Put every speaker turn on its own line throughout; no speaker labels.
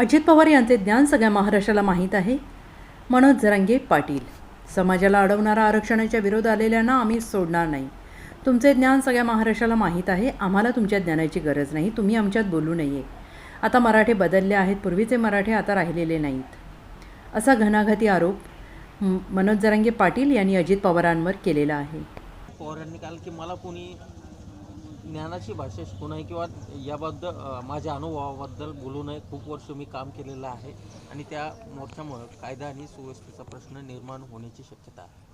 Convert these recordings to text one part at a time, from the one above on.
अजित पवार यांचे ज्ञान सगळ्या महाराष्ट्राला माहीत आहे. मनोज जरांगे पाटील. समाजाला अडवणारा आरक्षणाच्या विरोध आलेल्यांना आम्ही सोडणार नाही. तुमचे ज्ञान सगळ्या महाराष्ट्राला माहीत आहे. आम्हाला तुमच्या ज्ञानाची गरज नाही. तुम्ही आमच्यात बोलू नये. आता मराठे बदलले आहेत. पूर्वीचे मराठे आता राहिलेले नाहीत. असा घणाघाती आरोप मनोज जरांगे पाटील यांनी अजित पवारांवर केलेला आहे.
पवारांनी काल की मला कोणी ज्ञानाची भाषा शिकू नये किंवा याबद्दल माझ्या अनुभवाबद्दल बोलू नये. खूप वर्ष मी काम केलेलं आहे आणि त्या मोर्चामुळं कायदा आणि सुव्यवस्थेचा प्रश्न निर्माण होण्याची शक्यता आहे.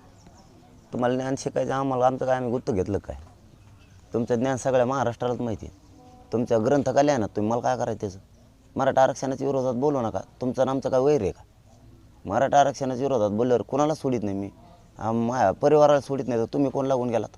तुम्हाला ज्ञान शिकायचं आम्हाला आमचं काय आम्ही गुत्त घेतलं काय? तुमचं ज्ञान सगळ्या महाराष्ट्रालाच माहिती आहे. तुमच्या ग्रंथकाला आहे ना तुम्ही मला काय करायचं त्याचं? मराठा आरक्षणाच्या विरोधात बोलू नका. तुमचं आणि आमचं काय वैर आहे का? मराठा आरक्षणाच्या विरोधात बोलल्यावर कोणाला सोडित नाही मी? माझ्या परिवाराला सोडित नाही तर तुम्ही कोण लागून गेलात?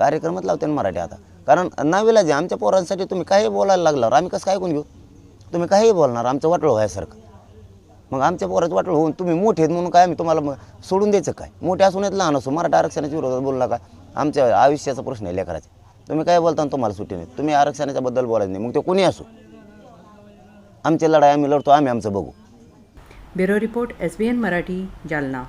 कार्यक्रमात लावते ना मराठी आता. कारण नावीला जे आमच्या पोरांसाठी तुम्ही काही बोलायला लागल्यावर आम्ही कसं काय ऐकून घेऊ? तुम्ही काहीही बोलणार आमचं वाटलं व्हायसारखं. मग आमच्या पोराचं वाटलं होऊन तुम्ही मोठे आहेत म्हणून काय आम्ही तुम्हाला मग सोडून द्यायचं काय? मोठे असून येत लहान असो मराठा आरक्षणाच्या विरोधात बोलला का आमच्या आयुष्याचा प्रश्न आहे लेकराचा. तुम्ही काय बोलता आणि तुम्हाला सुट्टी नाही. तुम्ही आरक्षणाच्या बद्दल बोलायचं नाही. मग ते कोणी असो? आमची लढाई आम्ही लढतो आम्ही आमचं बघू.
Bureau report S B N Marathi Jalna.